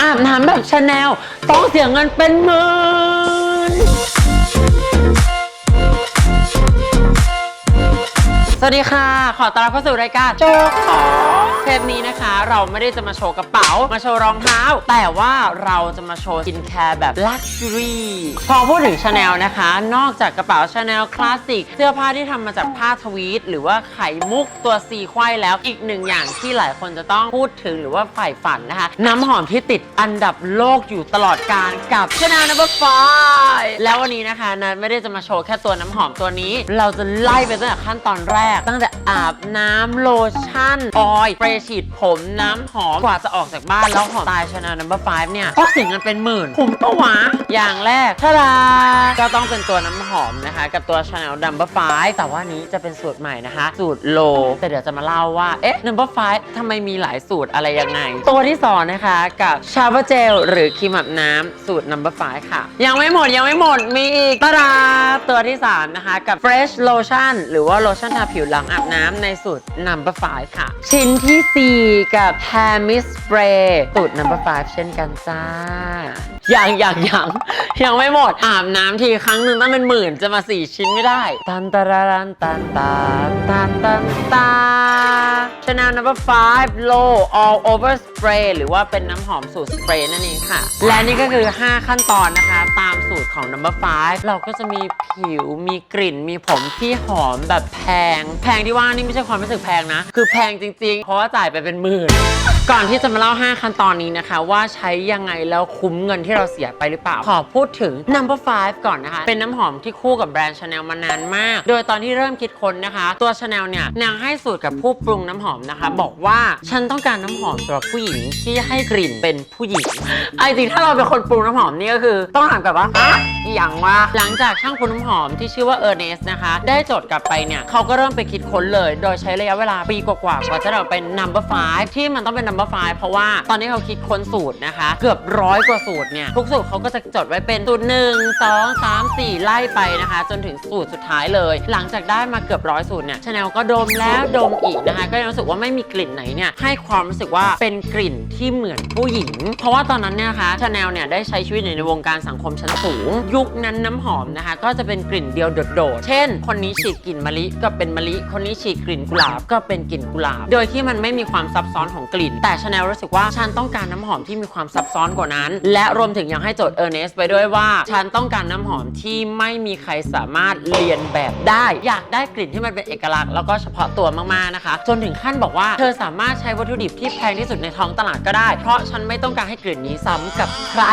อาบน้ำแบบชาแนลต้องเสียเงินเป็นหมื่น วัสดีค่ะ ขอต้อนรับเข้าสู่รายการโจกของเทปนี้นะคะ เราไม่ได้จะมาโชว์กระเป๋า มาโชว์รองเท้า แต่ว่าเราจะมาโชว์กินแคร์แบบลักชัวรี่พอพูดถึงชาแนลนะคะ นอกจากกระเป๋าชาแนลคลาสสิกเสื้อผ้าที่ทำมาจากผ้าทวีต หรือว่าไข่มุกตัวซีควายแล้วอีกหนึ่งอย่างที่หลายคนจะต้องพูดถึงหรือว่าใฝ่ฝันนะคะ น้ำหอมที่ติดอันดับโลกอยู่ตลอดการกับชาแนล number five แล้ววันนี้นะคะนัทไม่ได้จะมาโชว์แค่ตัวน้ำหอมตัวนี้ เราจะไล่ไปตั้งแต่ขั้นตอนแรกตั้งแต่อาบน้ำโลชั่น ออยล์เปรย์ฉีดผมน้ำหอม กว่าจะออกจากบ้านแล้วหอมตายชาแนล number five เนี่ยต้องเสียเงินเป็นหมื่นคุ้มปะวะ อย่างแรกทาดาก็ต้องเป็นตัวน้ำหอมนะคะ กับตัว Chanel Number 5แต่ว่านี้จะเป็นสูตรใหม่นะคะ สูตรโล แต่เดี๋ยวจะมาเล่าว่า เอ๊ะ Number 5ทำไมมีหลายสูตรอะไรยังไง ตัวที่สองนะคะกับ Shower Gel หรือครีมอาบน้ำสูตร Number 5ค่ะ ยังไม่หมดยังไม่หมดมีอีกตาดาตัวที่ 3 นะคะ กับ Fresh Lotion หรือว่าโลชั่นทาผิวหลังอาบน้ำในสูตร Number 5ค่ะ ชิ้นทีสี่4 กับ Hair Mist Spray สูตร Number 5เช่นกันจ้า อยังอยังอยังยังไม่หมดอาบน้ำทีครั้งหนึ่งต้องเป็นหมื่นจะมาสี่ชิ้นไม่ได้ ตันตารารันตันตาตันตันตา Chanel number 5 low all over spray หรือว่าเป็นน้ำหอมสูตรสเปรย์นั่นเองค่ะ และนี่ก็คือ 5 ขั้นตอนนะคะ ตามสูตรของ number 5เราก็จะมีผิวมีกลิ่นมีผมที่หอมแบบแพง แพงที่ว่านี่ไม่ใช่ความรู้สึกแพงนะ คือแพงจริงๆ เพราะว่าจ่ายไปเป็นหมื่น ก่อนที่จะมาเล่า 5 ขั้นตอนนี้นะคะ ว่าใช้ยังไงแล้วคุ้มเงินที่เราเสียไปหรือเปล่า ขอพูดถึง number 5ก่อนนะคะ เป็นน้ำหอมที่คู่กับแบรนด์ Chanel มานานมาก โดยตอนที่เริ่มคิดค้นนะคะ ตัว Chanel เนี่ยนางให้สูตรกับผู้ปรุงน้ำหอมนะคะ บอกว่าฉันต้องการน้ำหอมสำหรับผู้หญิงที่ให้กลิ่นเป็นผู้หญิงไอ้จริงถ้าเราเป็นคนปรุงน้ำหอมนี่ก็คือ ต้องถามกลับว่า อะอหย่างว่าหลังจากช่างปรุงน้ำหอมที่ชื่อว่า Ernest นะคะ ได้จดกลับไปเนี่ยเขาก็เริ่มไปคิดค้นเลย โดยใช้ระยะเวลาปีกว่าๆกว่าจะได้เป็น number 5ที่มันต้องเป็น number 5เพราะว่าตอนนี้เขาคิดค้นสูตรนะคะ เกือบร้อยกว่าสูตรเนี่ยทุกสูตรเขาก็จะจดไว้เป็นสูตรหนึ่งสองสามสี่ไล่ไปนะคะ จนถึงสูตรสุดท้ายเลย หลังจากได้มาเกือบร้อยสูตรเนี่ยชาแนลก็ดมแล้วดมอีกนะคะ ก็ยังรู้สึกว่าไม่มีกลิ่นไหนเนี่ยให้ความรู้สึกว่าเป็นกลิ่นที่เหมือนผู้หญิง เพราะว่าตอนนั้นเนี่ยนะคะชาแนลเนี่ยได้ใช้ชีวิตอยู่ในวงการสังคมชั้นสูงยุคนั้นน้ำหอมนะคะ ก็จะเป็นกลิ่นเดียวโดดๆ เช่น คนนี้ฉีดกลิ่นมะลิก็เป็นมะลิ คนนี้ฉีดกลิ่นกุหลาบก็เป็นกลิ่นกุหลาบ โดยที่มันไม่มีความซับซ้อนของกลิ่น แต่ชาแนลรู้สึกว่าฉันต้องการน้ำหอมที่มีความซับซ้อนกว่านั้น และรวมถึงยังให้โจทย์เออร์เนสไปด้วยว่าฉันต้องการน้ำหอมที่ไม่มีใครสามารถเรียนแบบได้ อยากได้กลิ่นที่มันเป็นเอกลักษณ์แล้วก็เฉพาะตัวมากๆนะคะ จนถึงขั้นบอกว่าเธอสามารถใช้วัตถุดิบที่แพงที่สุดในท้องตลาดก็ได้ เพราะฉันไม่ต้องการให้กลิ่นนี้ซ้ำกับใคร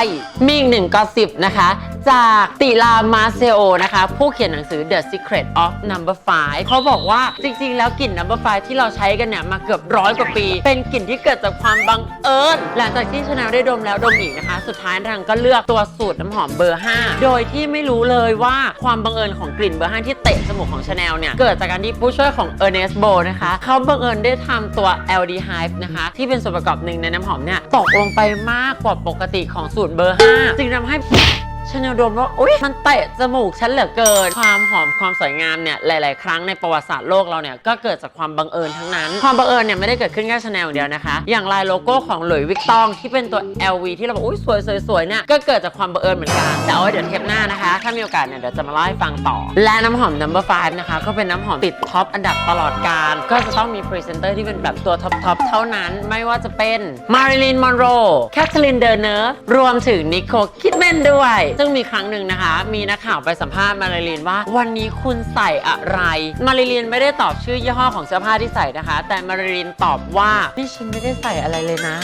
มีอีกหนึ่งกอสิบนะคะจากติลามาเซโอนะคะ ผู้เขียนหนังสือ The Secret of Number 5เขาบอกว่าจริงๆ แล้วกลิ่น Number 5ที่เราใช้กันเนี่ย มาเกือบร้อยกว่าปี เป็นกลิ่นที่เกิดจากความบังเอิญ หลังจากที่ชาแนลได้ดมแล้วดมอีกนะคะ สุดท้ายนางก็เลือกตัวสูตรน้ำหอมเบอร์ 5 โดยที่ไม่รู้เลยว่าความบังเอิญของกลิ่นเบอร์ 5 ที่เตะจมูกของชาแนลเนี่ย เกิดจากการที่ผู้ช่วยของ Ernest Bo นะคะเขาบังเอิญได้ทำตัว aldehyde นะคะ ที่เป็นส่วนประกอบหนึ่งในน้ำหอมเนี่ยตกลงไปมากกว่าปกติของสูตรเบอร์ 5 จึงทำให้ ชาแนลโดนว่าอุ๊ยมันเตะจมูกฉันเหลือเกิน ความหอมความสวยงามเนี่ยหลาย ๆ ครั้งในประวัติศาสตร์โลกเราเนี่ยก็เกิดจากความบังเอิญทั้งนั้น ความบังเอิญเนี่ยไม่ได้เกิดขึ้นแค่ชาแนลอย่างเดียวนะคะ อย่างลายโลโก้ของหลุยส์วิกตองที่เป็นตัว LV ที่เราบอกอุ๊ยสวยสวยสวยเนี่ยก็เกิดจากความบังเอิญเหมือนกันแต่เอาไว้เดี๋ยวเทปหน้านะคะ ถ้ามีโอกาสเนี่ยเดี๋ยวจะมาเล่าให้ฟังต่อ และน้ำหอม number 5นะคะก็เป็นน้ำหอมติดท็อปอันดับตลอดกาลก็จะต้องมีพรีเซนเตอร์ที่เป็นแบบตัวท็อปทอปเท่านั้น ไม่ว่าจะเป็นมาริลีนมอนโรแคทเธอรีนเดอร์เนอร์รวมถึงนิโคคิดแมนด้วยซึ่งมีครั้งหนึ่งนะคะ มีนักข่าวไปสัมภาษณ์มาริลีนว่า วันนี้คุณใส่อะไร มาริลีนไม่ได้ตอบชื่อยี่ห้อของเสื้อผ้าที่ใส่นะคะ แต่มาริลีนตอบว่าพี่ฉันไม่ได้ใส่อะไรเลยนะ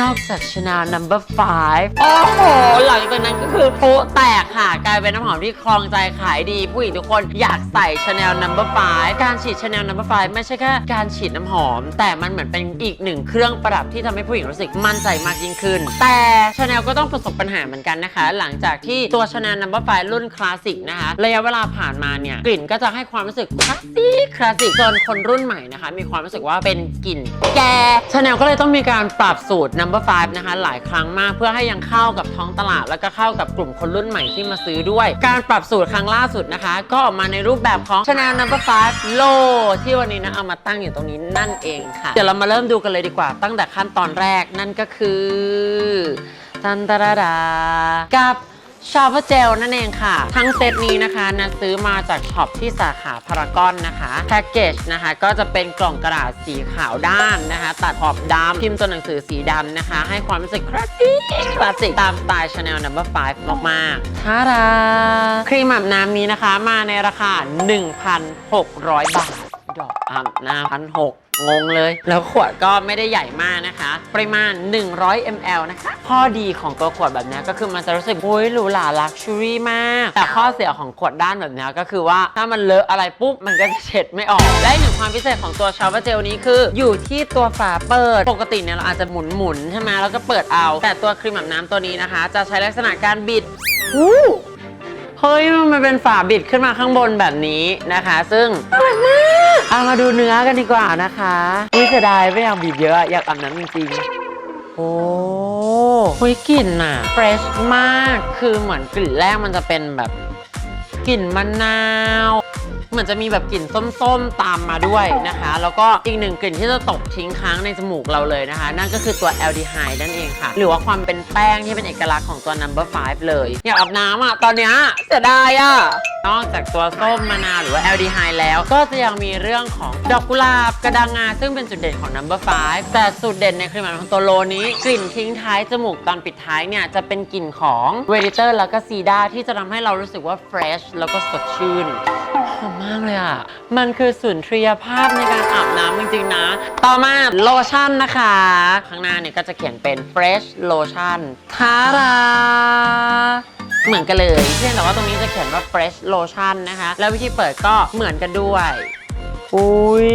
นอกจากชนา number five โอ้โห หลังจากนั้นก็คือโป๊ะแตกค่ะ กลายเป็นน้ำหอมที่ครองใจขายดี ผู้หญิงทุกคนอยากใส่ Chanel number five การฉีด Chanel number five ไม่ใช่แค่การฉีดน้ำหอม แต่มันเหมือนเป็นอีกหนึ่งเครื่องประดับที่ทำให้ผู้หญิงรู้สึกมั่นใจมากยิ่งขึ้น แต่ Chanel ก็ต้องประสบปัญหาเหมือนกันนะคะ หลังจากที่ตัว Chanel number five รุ่นคลาสสิกนะคะ ระยะเวลาผ่านมาเนี่ยกลิ่นก็จะให้ความรู้สึกคลาสสิกคลาสสิกจนคนรุ่นใหม่นะคะ มีความรู้สึกว่าเป็นกลิ่นแก่ Chanel ก็เลยต้องมีการปรับสูตร number 5นะคะ หลายครั้งมากเพื่อให้ยังเข้ากับท้องตลาด แล้วก็เข้ากับกลุ่มคนรุ่นใหม่ที่มาซื้อด้วย การปรับสูตรครั้งล่าสุดนะคะ ก็ออกมาในรูปแบบของ Chanel number 5 low ที่วันนี้นะเอามาตั้งอยู่ตรงนี้นั่นเองค่ะ เดี๋ยวเรามาเริ่มดูกันเลยดีกว่า ตั้งแต่ขั้นตอนแรกนั่นก็คือตันตาราดากับ ชาพเจลนั่นเองค่ะ ทั้งเซตนี้นะคะนะซื้อมาจากช็อปที่สาขาพารากอนนะคะแพ็กเกจนะคะ ก็จะเป็นกล่องกระดาษสีขาวด้านนะคะ ตัดขอบดำพิมพ์ตัวหนังสือสีดำนะคะ ให้ความรู้สึกคลาสสิกคลาสสิกตามสไตล์ Chanel No. 5 มากๆท่าดาครีมอาบน้ำนี้นะคะมาในราคา 1,600 บาท ดอกอาบน้ำพันหก งงเลย แล้วขวดก็ไม่ได้ใหญ่มากนะคะ ปริมาณ 100 ml นะคะ ข้อดีของตัวขวดแบบนี้ก็คือมันจะรู้สึกโอ้ยหรูหราลักชัวรี่มาก แต่ข้อเสียของขวดด้านแบบนี้ก็คือว่าถ้ามันเลอะอะไรปุ๊บ มันก็จะเช็ดไม่ออก และหนึ่งความพิเศษของตัวชาวเวอร์เจลนี้คือ อยู่ที่ตัวฝาเปิด ปกติเนี่ยเราอาจจะหมุนหมุนใช่ไหมแล้วก็เปิดเอา แต่ตัวครีมอาบน้ำตัวนี้นะคะ จะใช้ลักษณะการบิดอู้เฮ้ยมันเป็นฝาบิดขึ้นมาข้างบนแบบนี้นะคะ ซึ่งน่ารักมาก เอามาดูเนื้อกันดีกว่านะคะอุ้ยเสียดายไม่อยากบีบเยอะอยากอาบน้ำจริงๆ โอ้หุยกลิ่นอะเฟรชมาก คือเหมือนกลิ่นแรกมันจะเป็นแบบกลิ่นมะนาว เหมือนจะมีแบบกลิ่นส้มๆตามมาด้วยนะคะ แล้วก็อีกหนึ่งกลิ่นที่จะตกทิ้งค้างในจมูกเราเลยนะคะ นั่นก็คือตัวแอลดีไฮด์นั่นเองค่ะ หรือว่าความเป็นแป้งที่เป็นเอกลักษณ์ของตัว number 5เลยอยากอาบน้ำอะตอนเนี้ยเสียดายอะนอกจากตัวส้มมะนาวหรือว่าแอลดีไฮด์แล้วก็จะยังมีเรื่องของดอกกุหลาบกระดังงาซึ่งเป็นจุดเด่นของ number 5แต่สุดเด่นในครีมอาบน้ำของตัวโลนี้กลิ่นทิ้งท้ายจมูกตอนปิดท้ายเนี่ยจะเป็นกลิ่นของเวดิเตอร์แล้วก็ซีดาที่จะทำให้เรารู้สึกว่าเฟรชแล้วก็สดชื่น อมมากเลยอะ มันคือสุนทรียภาพในการอาบน้ำจริงๆนะ ต่อมาโลชั่นนะคะ ข้างหน้าเนี่ยก็จะเขียนเป็น fresh lotion ทาราเหมือนกันเลยเพียงแต่ว่าตรงนี้จะเขียนว่า fresh lotion นะคะ แล้ววิธีเปิดก็เหมือนกันด้วยอุ้ย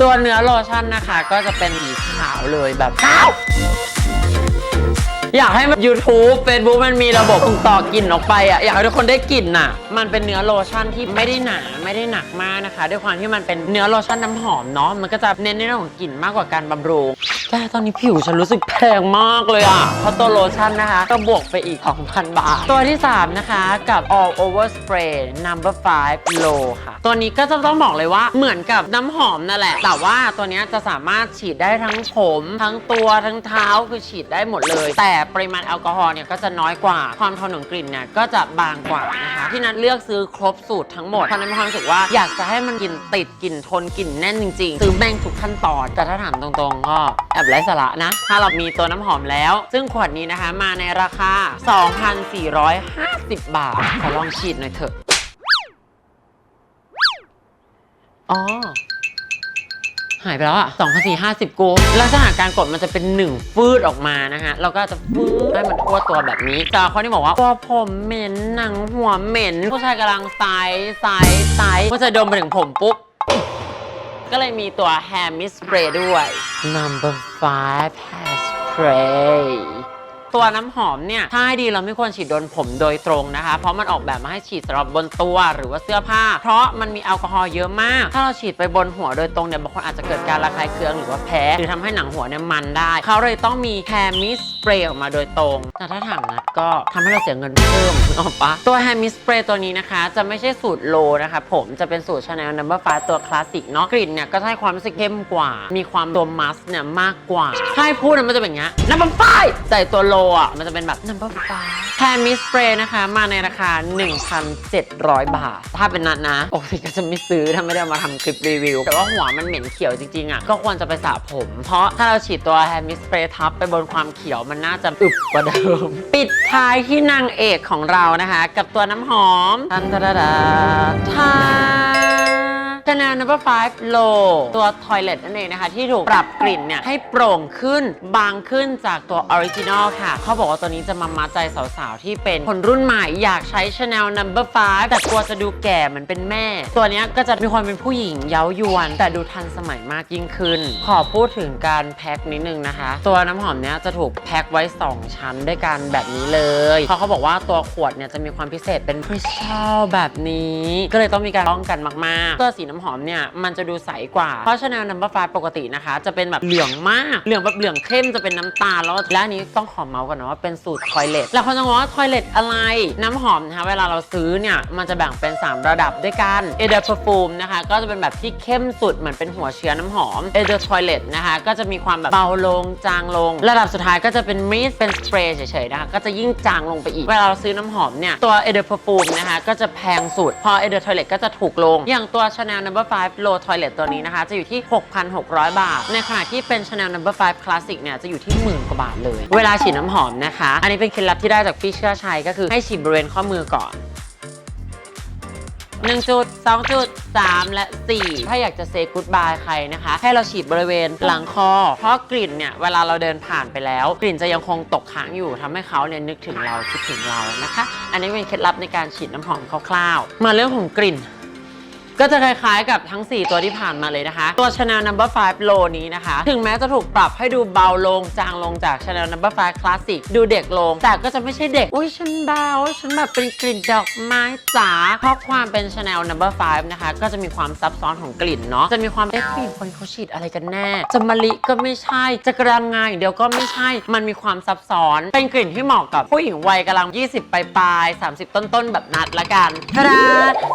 ตัวเนื้อโลชั่นนะคะ ก็จะเป็นสีขาวเลยแบบขาว อยากให้มัน YouTube Facebook มันมีระบบส่งต่อกลิ่นออกไปอะอยากให้ทุกคนได้กลิ่นน่ะ มันเป็นเนื้อโลชั่นที่ไม่ได้หนาไม่ได้หนักมากนะคะ ด้วยความที่มันเป็นเนื้อโลชั่นน้ำหอมเนาะมันก็จะเน้นในเรื่องของกลิ่นมากกว่าการบำรุง แต่ตอนนี้ผิวฉันรู้สึกแพงมากเลยอะเพราะตัวโลชั่นนะคะ ก็บวกไปอีก 2,000 บาท ตัวที่ 3 นะคะกับ all over spray number 5 low ค่ะ ตัวนี้ก็จะต้องบอกเลยว่าเหมือนกับน้ำหอมนั่นแหละ แต่ว่าตัวนี้จะสามารถฉีดได้ทั้งผม ทั้งตัวทั้งเท้าคือฉีดได้หมดเลย แต่ปริมาณแอลกอฮอล์เนี่ยก็จะน้อยกว่าความทนของกลิ่นเนี่ยก็จะบางกว่านะคะที่นัดเลือกซื้อครบสูตรทั้งหมดเพราะนั้นมีความรู้สึกว่าอยากจะให้มันกลิ่นติดกลิ่นทนกลิ่นแน่นจริงๆซื้อแม่งทุกขั้นตอนแต่ถ้าถามตรงๆก็แอบไร้สาระนะ ถ้าเรามีตัวน้ำหอมแล้ว ซึ่งขวดนี้นะคะมาในราคา 2,450 บาท ขอลองฉีดหน่อยเถอะอ๋อหายไปแล้วอะ2 4 5 0กูลักษณะการกดมันจะเป็นหนึ่งฟืดออกมานะฮะแล้วก็จะฟืดให้มันทั่วตัวแบบนี้ แต่คนที่บอกว่าตัวผมเหม็นหนังหัวเหม็น ผู้ชายกำลังไซส์ไซส์ไซส์ผู้ชายดมไปถึงผมปุ๊บ ก็เลยมีตัว hair mist spray ด้วย number five hair spray ตัวน้ำหอมเนี่ยถ้าให้ดีเราไม่ควรฉีดโดนผมโดยตรงนะคะ เพราะมันออกแบบมาให้ฉีดสำหรับบนตัวหรือว่าเสื้อผ้า เพราะมันมีแอลกอฮอล์เยอะมาก ถ้าเราฉีดไปบนหัวโดยตรงเนี่ยบางคนอาจจะเกิดการระคายเคืองหรือว่าแพ้หรือทำให้หนังหัวเนี่ยมันได้ เขาเลยต้องมี hair mist spray ออกมาโดยตรง แต่ถ้าถามนัดก็ทำให้เราเสียเงินเพิ่มนึกออกปะตัว hair mist spray ตัวนี้นะคะ จะไม่ใช่สูตรโลนะคะ ผมจะเป็นสูตร Chanel Number 5ตัวคลาสสิกเนาะกลิ่นเนี่ยก็จะให้ความรู้สึกเข้มกว่า มีความตัวมัสเนี่ยมากกว่าถ้าให้พูดนะมันจะเป็นอย่างเงี้ย Number 5แต่ตัวโลอะ มันจะเป็นแบบ Number 5 hair mist spray นะคะ มาในราคา 1,700 บาท ถ้าเป็นนัดนะปกติก็จะไม่ซื้อถ้าไม่ได้เอามาทำคลิปรีวิว แต่ว่าหัวมันเหม็นเขียวจริงๆอะ ก็ควรจะไปสระผม เพราะถ้าเราฉีดตัว hair mist spray ทับไปบนความเขียวมันน่าจะอึบกว่าเดิม ปิดท้ายที่นางเอกของเรานะคะ กับตัวน้ำหอมทันทดาดา ทา Chanel Number 5 Low ตัว Toilet นั่นเองนะคะ ที่ถูกปรับกลิ่นเนี่ย ให้โปร่งขึ้นบางขึ้นจากตัว Original ค่ะ เขาบอกว่าตัวนี้จะมามัดใจสาวๆ ที่เป็นคนรุ่นใหม่อยากใช้ Chanel Number 5แต่กลัวจะดูแก่เหมือนเป็นแม่ ตัวเนี้ยก็จะมีความเป็นผู้หญิงเย้ายวน แต่ดูทันสมัยมากยิ่งขึ้น ขอพูดถึงการแพ็คนิดนึงนะคะ ตัวน้ำหอมเนี้ยจะถูกแพ็คไว้ 2 ชั้นด้วยกันแบบนี้เลยเพราะเขาบอกว่าตัวขวดเนี่ยจะมีความพิเศษเป็นคริสตัลแบบนี้ ก็เลยต้องมีการป้องกันมากๆตัวสีน้ำหอมเนี่ยมันจะดูใสกว่า เพราะชาแนลนัมเบอร์ไฟปกตินะคะ จะเป็นแบบเหลืองมาก เหลืองแบบเหลืองเข้มจะเป็นน้ำตาลแล้วและอันนี้ต้องขอเมาส์ก่อนนะว่าเป็นสูตรทอยเลทแล้วคนจะงงว่าทอยเลทอะไรน้ำหอมนะคะเวลาเราซื้อเนี่ยมันจะแบ่งเป็น 3 ระดับด้วยกันเอเดอร์ perfume นะคะก็จะเป็นแบบที่เข้มสุดเหมือนเป็นหัวเชื้อน้ำหอมเอเดอร์ทอยเลทนะคะก็จะมีความแบบเบาลงจางลง ระดับสุดท้ายก็จะเป็นมิสเป็นสเปรย์เฉยๆนะคะก็จะยิ่งจางลงไปอีกเวลาเราซื้อน้ำหอมเนี่ยตัวเอเดอร์ perfume นะคะก็จะแพงสุดพอเอเดอร์ทอยเลทก็จะถูกลงอย่างตัว Chanel Number 5 Low Toilet ตัวนี้นะคะ จะอยู่ที่ 6,600 บาท ในขณะที่เป็น Chanel Number 5 Classic เนี่ย จะอยู่ที่หมื่นกว่าบาทเลย เวลาฉีดน้ำหอมนะคะ อันนี้เป็นเคล็ดลับที่ได้จากพี่เชื่อชัยก็คือให้ฉีดบริเวณข้อมือก่อน1จุด2จุด3และ 4 ถ้าอยากจะเซกู d บายใครนะคะ ให้เราฉีดบริเวณหลังคอ เพราะกลิ่นเนี่ยเวลาเราเดินผ่านไปแล้ว กลิ่นจะยังคงตกค้างอยู่ทำให้เขาเนี่ยนึกถึงเราคิดถึงเรานะคะ อันนี้เป็นเคล็ดลับในการฉีดน้ำหอมคร่าวๆ มาเรื่องของกลิ่น ก็จะคล้ายๆกับทั้ง 4 ตัวที่ผ่านมาเลยนะคะ ตัว Chanel Number 5 Low นี้นะคะ ถึงแม้จะถูกปรับให้ดูเบาลงจางลงจาก Chanel Number 5 Classic ดูเด็กลง แต่ก็จะไม่ใช่เด็ก อุ้ยฉันเบาฉันแบบเป็นกลิ่นดอกไม้จ๋าเพราะความเป็น Chanel Number 5 นะคะ ก็จะมีความซับซ้อนของกลิ่นเนาะจะมีความเอ๊ะผู้หญิงคนเขาฉีดอะไรกันแน่ จะมะลิก็ไม่ใช่ จะกระดังงาอย่างเดียวก็ไม่ใช่ มันมีความซับซ้อน เป็นกลิ่นที่เหมาะกับผู้หญิงวัยกำลัง 20 ปลายๆ30 ต้นๆแบบนัดละกันทาดา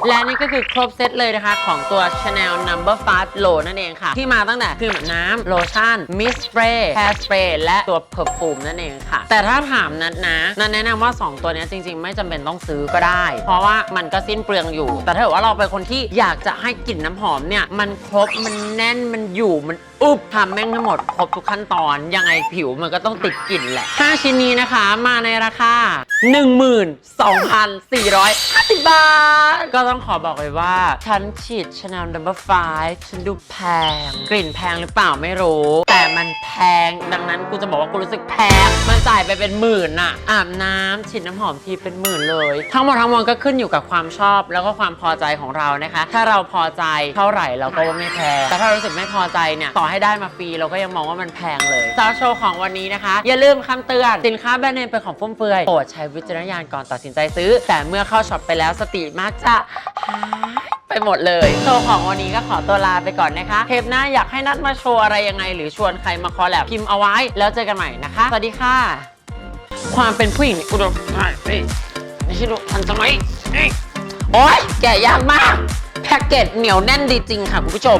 และนี่ก็คือครบเซตเลยนะคะ ของตัว Chanel Number 5 Low นั่นเองค่ะ ที่มาตั้งแต่คือแบน้ำโลชั่นมิสสเปรย์แฮร์สเปรย์และตัวเพอร์ฟูมนั่นเองค่ะ แต่ถ้าถามนัดนะนัดแนะนำว่า 2 ตัวนี้จริง ๆ ไม่จำเป็นต้องซื้อก็ได้ เพราะว่ามันก็สิ้นเปลืองอยู่ แต่ถ้าเกิดว่าเราเป็นคนที่อยากจะให้กลิ่นน้ำหอมเนี่ย มันครบมันแน่นมันอยู่มันอุบทำแม่งทั้งหมดครบทุกขั้นตอนยังไงผิวมันก็ต้องติดกลิ่นแหละ 5 ชิ้นนี้นะคะมาในราคา 12,450 บาท ก็ต้องขอบอกเลยว่า ฉันฉีด Chanel Number 5ฉันดูแพง กลิ่นแพงหรือเปล่าไม่รู้ แต่มันแพงดังนั้นกูจะบอกว่ากูรู้สึกแพง มันจ่ายไปเป็นหมื่นอะอาบน้ำฉีดน้ำหอมทีเป็นหมื่นเลย ทั้งหมดทั้งมวลก็ขึ้นอยู่กับความชอบแล้วก็ความพอใจของเรานะคะ ถ้าเราพอใจเท่าไหร่เราก็ว่าไม่แพงแต่ถ้ารู้สึกไม่พอใจเนี่ยต่อให้ได้มาฟรีเราก็ยังมองว่ามันแพงเลยซาวโชว์ของวันนี้นะคะ อย่าลืมคำเตือน สินค้าแบรนด์เนมเป็นของฟุ่มเฟือยโปรดใช้วิจารณญาณก่อนตัดสินใจซื้อ แต่เมื่อเข้าช็อปไปแล้วสติมักจะหายไปหมดเลยโชว์ของวันนี้ก็ขอตัวลาไปก่อนนะคะ เทปหน้าอยากให้นัดมาโชว์อะไรยังไง หรือชวนใครมาคอลแลบพิมพ์เอาไว้แล้วเจอกันใหม่นะคะ สวัสดีค่ะ ความเป็นผู้หญิงนอุดมการณ์เฮ้ยไม่ใช่ลูกทันสมัยโอ๊ยแกะยากมาก แพ็กเกจเหนียวแน่นดีจริงค่ะคุณผู้ชม